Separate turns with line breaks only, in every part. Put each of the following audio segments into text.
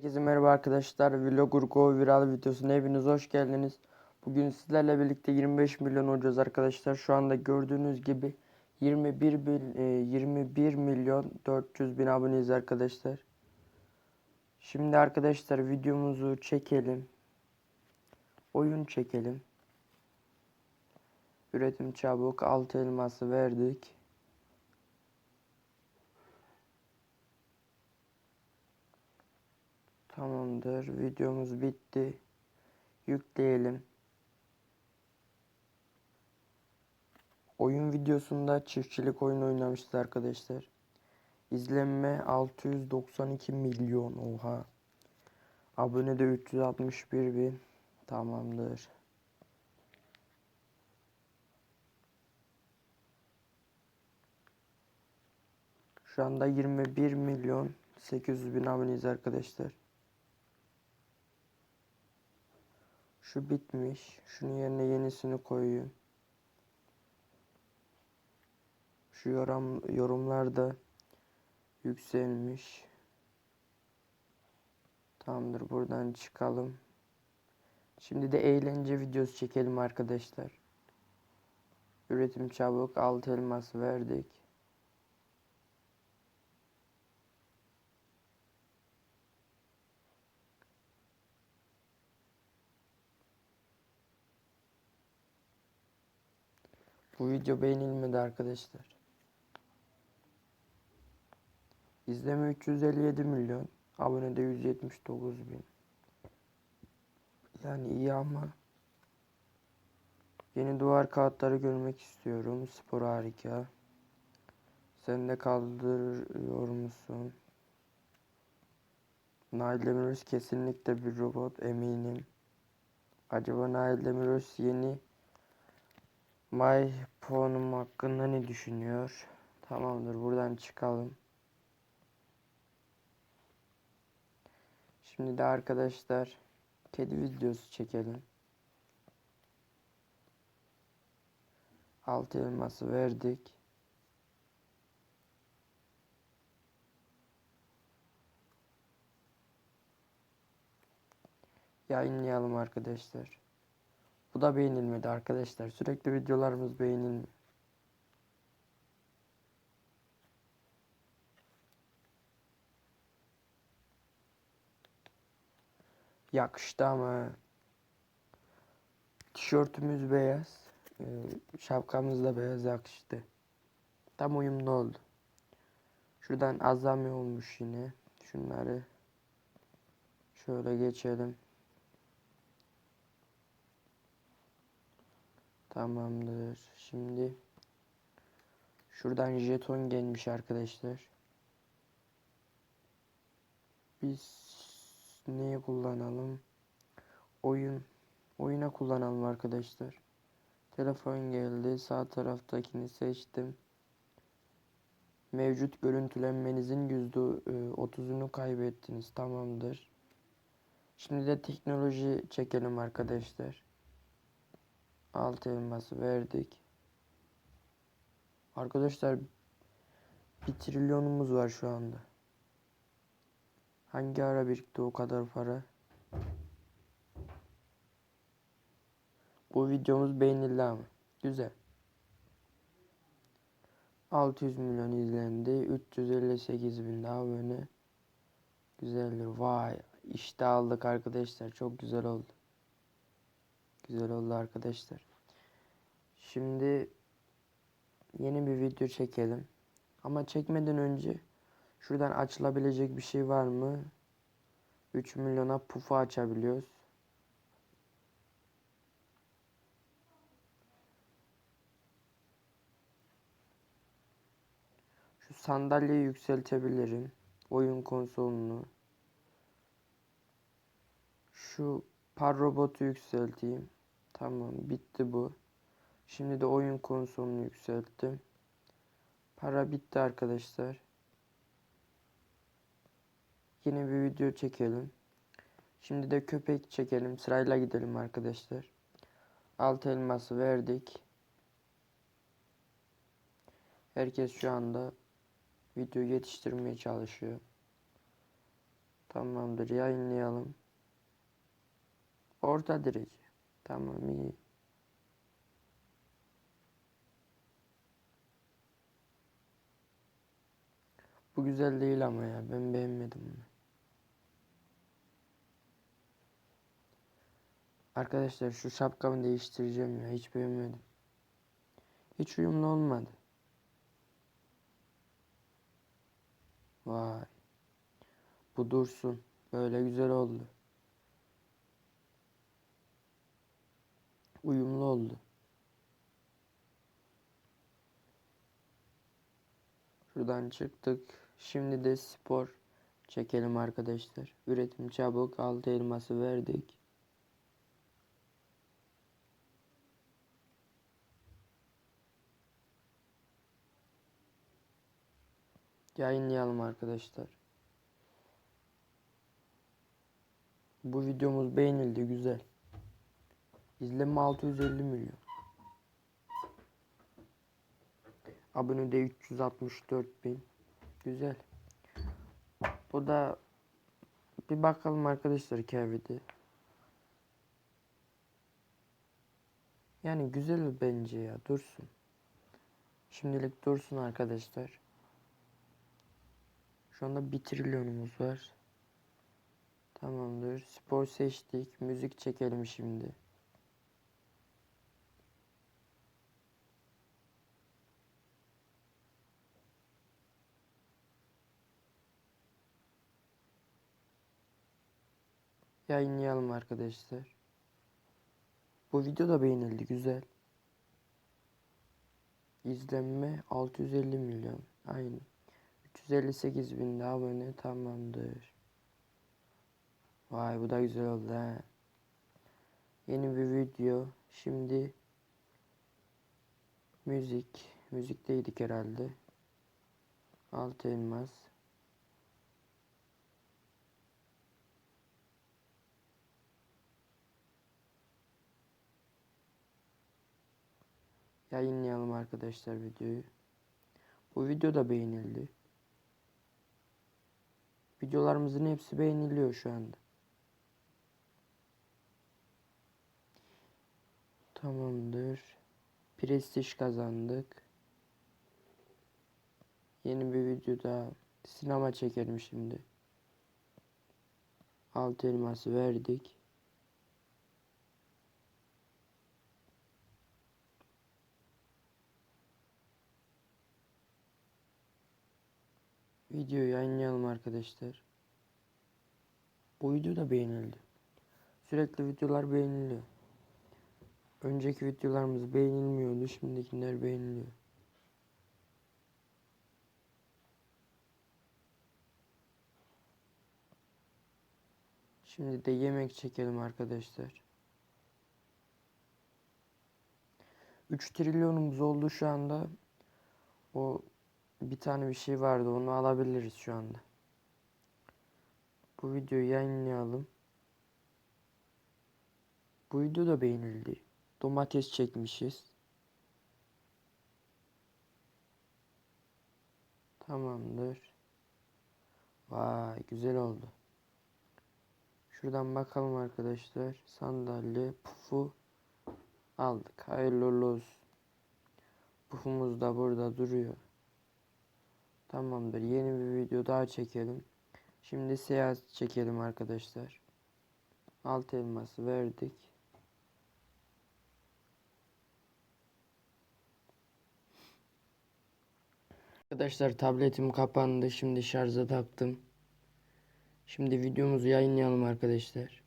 Herkese merhaba arkadaşlar. Vlogger Go viral videosuna hepiniz hoş geldiniz. Bugün sizlerle birlikte 25 milyon olacağız arkadaşlar. Şu anda gördüğünüz gibi 21 bil- e, 21 milyon 400 bin aboneyiz arkadaşlar. Şimdi arkadaşlar videomuzu çekelim. Oyun çekelim. Üretim çabuk 6 elması verdik. Tamamdır. Videomuz bitti. Yükleyelim. Oyun videosunda çiftçilik oyunu oynamışız arkadaşlar. İzlenme 692 milyon. Oha. Abone de 361 bin. Tamamdır. Şu anda 21 milyon 800 bin aboneyiz arkadaşlar. Şu bitmiş. Şunun yerine yenisini koyayım. Şu yorum, yorumlar da yükselmiş. Tamamdır buradan çıkalım. Şimdi de eğlence videosu çekelim arkadaşlar. Üretim çabuk 6 elması verdik. Bu video beğenilmedi arkadaşlar. İzleme 357 milyon. Abone de 179 bin. Yani iyi ama yeni duvar kağıtları görmek istiyorum. Spor harika. Sen de kaldırıyor musun? Nail Demiröz kesinlikle bir robot eminim. Acaba Nail Demiröz yeni My puanım hakkında ne düşünüyor? Tamamdır buradan çıkalım. Şimdi de arkadaşlar kedi videosu çekelim. Altı elması verdik. Yayınlayalım arkadaşlar. Da beğenilmedi arkadaşlar. Sürekli videolarımız beğenilmiyor. Yakıştı ama. Tişörtümüz beyaz. Ee, şapkamız da beyaz yakıştı. Tam uyumlu oldu. Şuradan azami olmuş yine. Şunları şöyle geçelim. Tamamdır. Şimdi şuradan jeton gelmiş arkadaşlar. Biz neyi kullanalım? Oyun. Oyuna kullanalım arkadaşlar. Telefon geldi. Sağ taraftakini seçtim. Mevcut görüntülenmenizin %30'unu kaybettiniz. Tamamdır. Şimdi de teknoloji çekelim arkadaşlar. Alt elması verdik. Arkadaşlar bir trilyonumuz var şu anda. Hangi ara birikti o kadar para? Bu videomuz beğenildi ama. Güzel. 600 milyon izlendi. 358 bin daha abone. Güzeldir. Vay. İşte aldık arkadaşlar. Çok güzel oldu. Güzel oldu arkadaşlar. Şimdi yeni bir video çekelim. Ama çekmeden önce şuradan açılabilecek bir şey var mı? 3 milyona pufu açabiliyoruz. Şu sandalyeyi yükseltebilirim. Oyun konsolunu. Şu par robotu yükselteyim. Tamam bitti bu. Şimdi de oyun konsolunu yükselttim. Para bitti arkadaşlar. Yeni bir video çekelim. Şimdi de köpek çekelim. Sırayla gidelim arkadaşlar. Alt elması verdik. Herkes şu anda video yetiştirmeye çalışıyor. Tamamdır yayınlayalım. Orta derece. Tamam iyi. Bu güzel değil ama ya ben beğenmedim bunu. Arkadaşlar şu şapkamı değiştireceğim ya hiç beğenmedim. Hiç uyumlu olmadı. Vay. Bu dursun. Böyle güzel oldu. Uyumlu oldu. Şuradan çıktık. Şimdi de spor çekelim arkadaşlar. Üretim çabuk. Altı elması verdik. Yayınlayalım arkadaşlar. Bu videomuz beğenildi güzel. İzlenme 650 milyon. Abone de 364 bin. Güzel. Bu da bir bakalım arkadaşlar Kevin'de. Yani güzel bence ya dursun. Şimdilik dursun arkadaşlar. Şu anda bir trilyonumuz var. Tamamdır. Spor seçtik. Müzik çekelim şimdi. Yayınlayalım arkadaşlar. Bu video da beğenildi. Güzel. İzlenme 650 milyon. Aynı. 358 bin de abone tamamdır. Vay bu da güzel oldu ha. Yeni bir video. Şimdi müzik. Müzikteydik herhalde. Alt elmas. Yayınlayalım arkadaşlar videoyu. Bu video da beğenildi. Videolarımızın hepsi beğeniliyor şu anda. Tamamdır. Prestij kazandık. Yeni bir videoda sinema çekelim şimdi. Alt elması verdik. Videoyu yayınlayalım arkadaşlar. Bu video da beğenildi. Sürekli videolar beğeniliyor. Önceki videolarımız beğenilmiyordu. Şimdikiler beğeniliyor. Şimdi de yemek çekelim arkadaşlar. 3 trilyonumuz oldu şu anda. O bir tane bir şey vardı. Onu alabiliriz şu anda. Bu videoyu yayınlayalım. Bu video da beğenildi. Domates çekmişiz. Tamamdır. Vay güzel oldu. Şuradan bakalım arkadaşlar. Sandalye, pufu aldık. Hayırlı olsun. Pufumuz da burada duruyor. Tamamdır. Yeni bir video daha çekelim. Şimdi seyahat çekelim arkadaşlar. Alt elması verdik. Arkadaşlar tabletim kapandı. Şimdi şarja taktım. Şimdi videomuzu yayınlayalım arkadaşlar.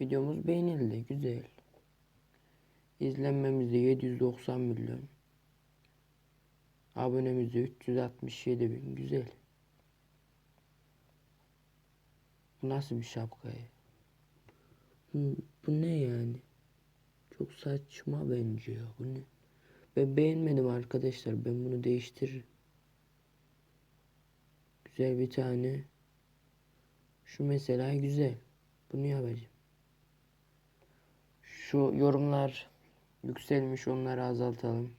Videomuz beğenildi. Güzel. İzlenmemiz de 790 milyon. Abonemiz de 367 bin. Güzel. Bu nasıl bir şapka ya? Bu, bu ne yani? Çok saçma bence ya. Bu ne? Ben beğenmedim arkadaşlar. Ben bunu değiştiririm. Güzel bir tane. Şu mesela güzel. Bunu yapacağım. Şu yorumlar yükselmiş onları azaltalım.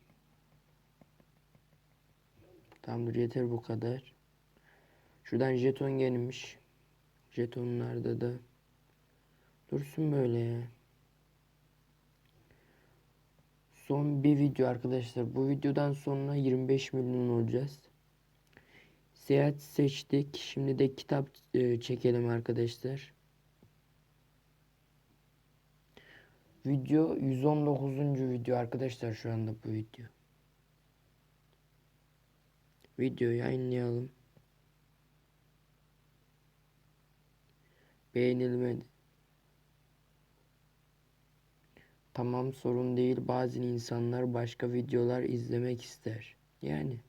Tamamdır yeter bu kadar. Şuradan jeton gelmiş. Jetonlarda da dursun böyle ya. Son bir video arkadaşlar. Bu videodan sonra 25 milyon olacağız. Seyahat seçtik. Şimdi de kitap e, çekelim arkadaşlar. Video 119. video arkadaşlar şu anda bu video. Videoyu yayınlayalım. Beğenilmedi. Tamam sorun değil. Bazı insanlar başka videolar izlemek ister. Yani.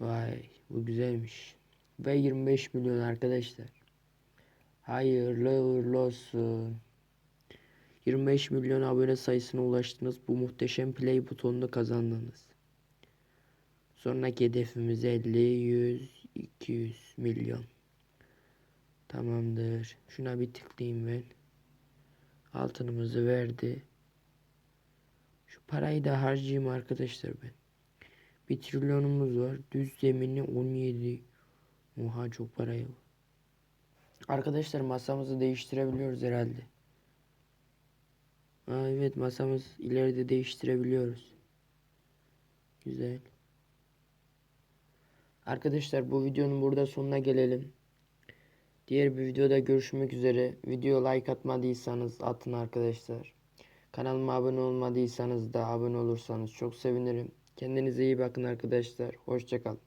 Vay bu güzelmiş. Ve 25 milyon arkadaşlar. Hayırlı uğurlu olsun. 25 milyon abone sayısına ulaştınız. Bu muhteşem play butonunu kazandınız. Sonraki hedefimiz 50, 100, 200 milyon. Tamamdır. Şuna bir tıklayayım ben. Altınımızı verdi. Şu parayı da harcayayım arkadaşlar ben. Bir trilyonumuz var. Düz zemini 17. Oha çok parayı var. Arkadaşlar masamızı değiştirebiliyoruz herhalde. Aa, evet masamız ileride değiştirebiliyoruz. Güzel. Arkadaşlar bu videonun burada sonuna gelelim. Diğer bir videoda görüşmek üzere. Video like atmadıysanız atın arkadaşlar. Kanalıma abone olmadıysanız da abone olursanız çok sevinirim. Kendinize iyi bakın arkadaşlar. Hoşçakalın.